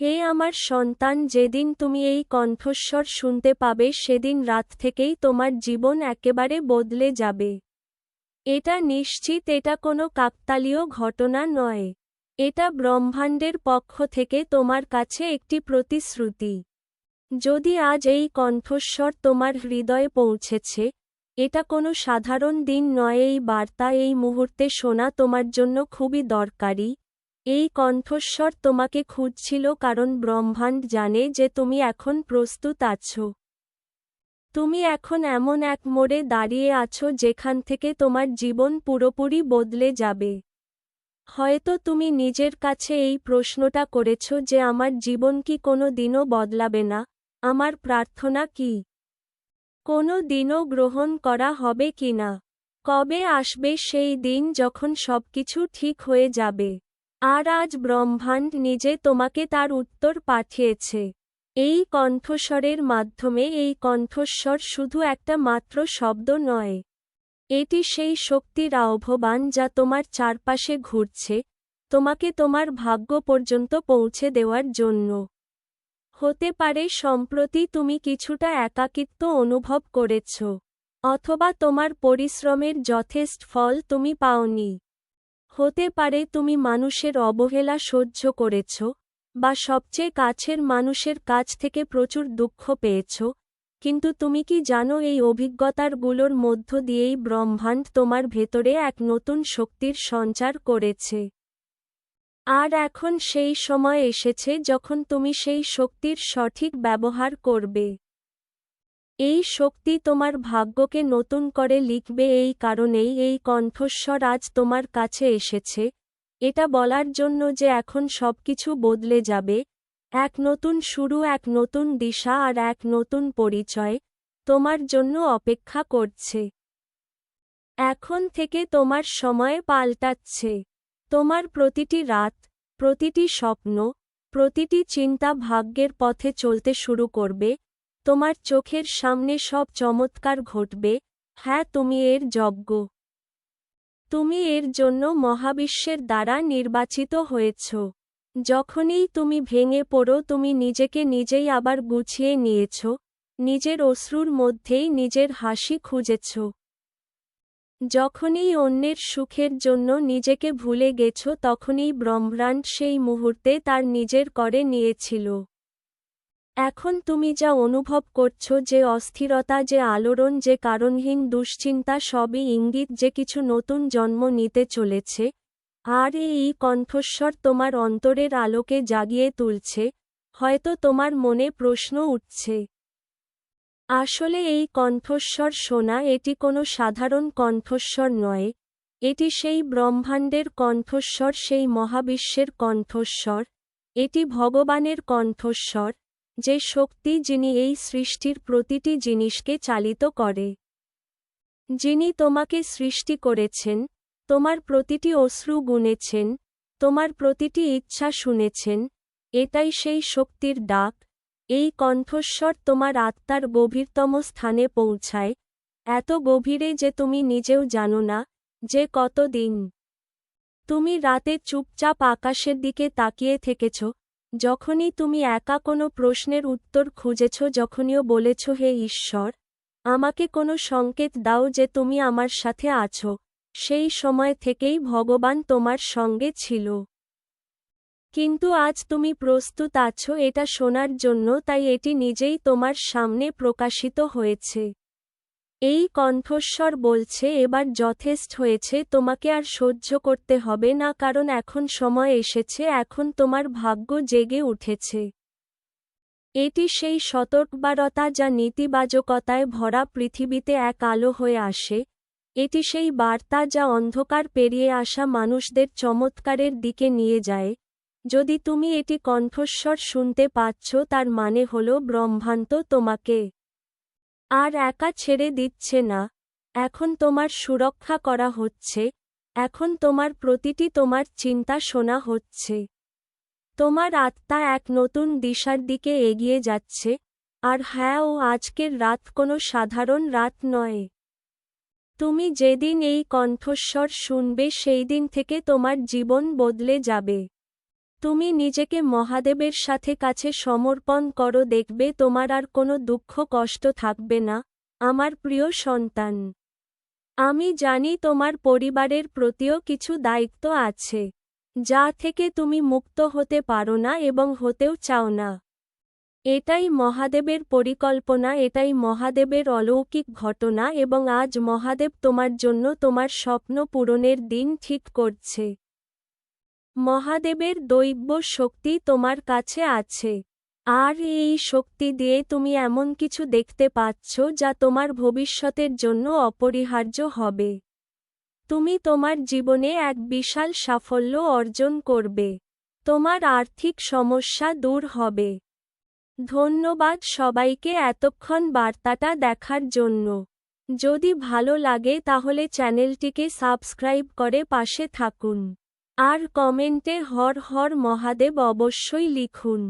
হে আমার সন্তান, যেদিন তুমি এই কণ্ঠস্বর শুনতে পাবে, সেদিন রাত থেকেই তোমার জীবন একেবারে বদলে যাবে। এটা নিশ্চিত, এটা কোনো কাকতালীয় ঘটনা নয়। এটা ব্রহ্মাণ্ডের পক্ষ থেকে তোমার কাছে একটি প্রতিশ্রুতি। যদি আজ এই কণ্ঠস্বর তোমার হৃদয়ে পৌঁছেছে, এটা কোনো সাধারণ দিন নয়। এই বার্তা এই মুহূর্তে শোনা তোমার জন্য খুবই দরকারি। এই কণ্ঠস্বর তোমাকে খুঁজছিল কারণ ব্রহ্মাণ্ড জানে যে তুমি এখন প্রস্তুত আছো। তুমি এখন এমন এক মোড়ে দাঁড়িয়ে আছো যেখান থেকে তোমার জীবন পুরোপুরি বদলে যাবে। হয়তো তুমি নিজের কাছে এই প্রশ্নটা করেছ যে আমার জীবন কি কোনো দিনও বদলাবে না, আমার প্রার্থনা কি? কোনো দিনও গ্রহণ করা হবে কি না? কবে আসবে সেই দিন যখন সবকিছু ঠিক হয়ে যাবে? আর আজ ব্রহ্মাণ্ড নিজে তোমাকে তার উত্তর পাঠিয়েছে। এই কণ্ঠস্বরের মাধ্যমে, এই কণ্ঠস্বর শুধু একটা মাত্র শব্দ নয়। এটি সেই শক্তির আহ্বান যা তোমার চারপাশে ঘুরছে, তোমাকে তোমার ভাগ্য পর্যন্ত পৌঁছে দেওয়ার জন্য। হতে পারে সম্প্রতি তুমি কিছুটা একাকিত্ব অনুভব করেছ, অথবা তোমার পরিশ্রমের যথেষ্ট ফল তুমি পাওনি। হতে পারে তুমি মানুষের অবহেলা সহ্য করেছ, বা সবচেয়ে কাছের মানুষের কাছ থেকে প্রচুর দুঃখ পেয়েছ, কিন্তু তুমি কি জানো এই অভিজ্ঞতারগুলোর মধ্য দিয়েই ব্রহ্মাণ্ড তোমার ভেতরে এক নতুন শক্তির সঞ্চার করেছে। আর এখন সেই সময় এসেছে যখন তুমি সেই শক্তির সঠিক ব্যবহার করবে। এই শক্তি তোমার ভাগ্যকে নতুন করে লিখবে এই কারণেই এই কণ্ঠস্বর আজ তোমার কাছে এসেছে। এটা বলার জন্য যে এখন সবকিছু বদলে যাবে। এক নতুন শুরু, এক নতুন দিশা আর এক নতুন পরিচয় তোমার জন্য অপেক্ষা করছে। এখন থেকে তোমার সময় পাল্টাচ্ছে। তোমার প্রতিটি রাত, প্রতিটি স্বপ্ন, প্রতিটি চিন্তা ভাগ্যের পথে চলতে শুরু করবে। তোমার চোখের সামনে সব চমৎকার ঘটবে। হ্যাঁ তুমি এর যজ্ঞ তুমি এর জন্য মহাবিশ্বের দ্বারা নির্বাচিত হয়েছ। যখনই তুমি ভেঙে পড়ো, তুমি নিজেকে নিজেই আবার গুছিয়ে নিয়েছ। নিজের অশ্রুর মধ্যেই নিজের হাসি খুঁজেছ। যখনই অন্যের সুখের জন্য নিজেকে ভুলে গেছ, তখনই ব্রহ্মাণ্ড সেই মুহূর্তে তার নিজের করে নিয়েছিল। এখন তুমি যা অনুভব করছ যে অস্থিরতা, যে আলোড়ন, যে কারণহীন দুশ্চিন্তা, সবই ইঙ্গিত যে কিছু নতুন জন্ম নিতে চলেছে, আর এই কণ্ঠস্বর তোমার অন্তরের আলোকে জাগিয়ে তুলছে, হয়তো তোমার মনে প্রশ্ন উঠছে। আসলে এই কণ্ঠস্বর শোনা এটি কোনো সাধারণ কণ্ঠস্বর নয়, এটি সেই ব্রহ্মাণ্ডের কণ্ঠস্বর, সেই মহাবিশ্বের কণ্ঠস্বর, এটি ভগবানের কণ্ঠস্বর। যে শক্তি যিনি এই সৃষ্টির প্রতিটি জিনিসকে চালিত করে। যিনি তোমাকে সৃষ্টি করেছেন, তোমার প্রতিটি অশ্রু গুনেছেন, তোমার প্রতিটি ইচ্ছা শুনেছেন, এটাই সেই শক্তির ডাক। এই কণ্ঠস্বর তোমার আত্মার গভীরতম স্থানে পৌঁছায়, এত গভীরে যে তুমি নিজেও জানো না যে কতদিন। তুমি রাতে চুপচাপ আকাশের দিকে তাকিয়ে থেকেছ যখনই তুমি একা কোনো প্রশ্নের উত্তর খুঁজেছ, যখনইও বলেছ, হে ঈশ্বর, আমাকে কোনো সংকেত দাও যে তুমি আমার সাথে আছো। সেই সময় থেকেই ভগবান তোমার সঙ্গে ছিল। কিন্তু আজ তুমি প্রস্তুত আছো, এটা শোনার জন্য, তাই এটি নিজেই তোমার সামনে প্রকাশিত হয়েছে। এই কণ্ঠস্বর বলছে, এবার যথেষ্ট হয়েছে, তোমাকে আর সহ্য করতে হবে না, কারণ এখন সময় এসেছে, এখন তোমার ভাগ্য জেগে উঠেছে। এটি সেই সতর্কবারতা যা নেতিবাচকতায় ভরা পৃথিবীতে এক আলো হয়ে আসে। এটি সেই বার্তা যা অন্ধকার পেরিয়ে আসা মানুষদের চমৎকারের দিকে নিয়ে যায়। যদি তুমি এটি কণ্ঠস্বর শুনতে পাচ্ছ, তার মানে হল ব্রহ্মান্ত তোমাকে আর একা ছেড়ে দিচ্ছে না। এখন তোমার সুরক্ষা করা হচ্ছে। এখন তোমার প্রতিটি তোমার চিন্তা শোনা হচ্ছে। তোমার আত্মা এক নতুন দিশার দিকে এগিয়ে যাচ্ছে। আর হ্যাঁ ও আজকের রাত কোনো সাধারণ রাত নয়। তুমি যেদিন এই কণ্ঠস্বর শুনবে সেই দিন থেকে তোমার জীবন বদলে যাবে। তুমি নিজেকে মহাদেবের সাথে কাছে সমর্পণ করো, দেখবে তোমার আর কোনো দুঃখ কষ্ট থাকবে না, আমার প্রিয় সন্তান। আমি জানি তোমার পরিবারের প্রতিও কিছু দায়িত্ব আছে, যা থেকে তুমি মুক্ত হতে পারো না এবং হতেও চাও না। এটাই মহাদেবের পরিকল্পনা, এটাই মহাদেবের অলৌকিক ঘটনা এবং আজ মহাদেব তোমার জন্য তোমার স্বপ্ন পূরণের দিন ঠিক করছে। মহাদেবের দৈব্য শক্তি তোমার কাছে আছে। আর এই শক্তি দিয়ে তুমি এমন কিছু দেখতে পাচ্ছ যা তোমার ভবিষ্যতের জন্য অপরিহার্য হবে। তুমি তোমার জীবনে এক বিশাল সাফল্য অর্জন করবে। তোমার আর্থিক সমস্যা দূর হবে। ধন্যবাদ সবাইকে এতক্ষণ বার্তাটা দেখার জন্য। যদি ভালো লাগে তাহলে চ্যানেলটিকে সাবস্ক্রাইব করে পাশে থাকুন। আর কমেন্টে হর হর মহাদেব অবশ্যই লিখুন।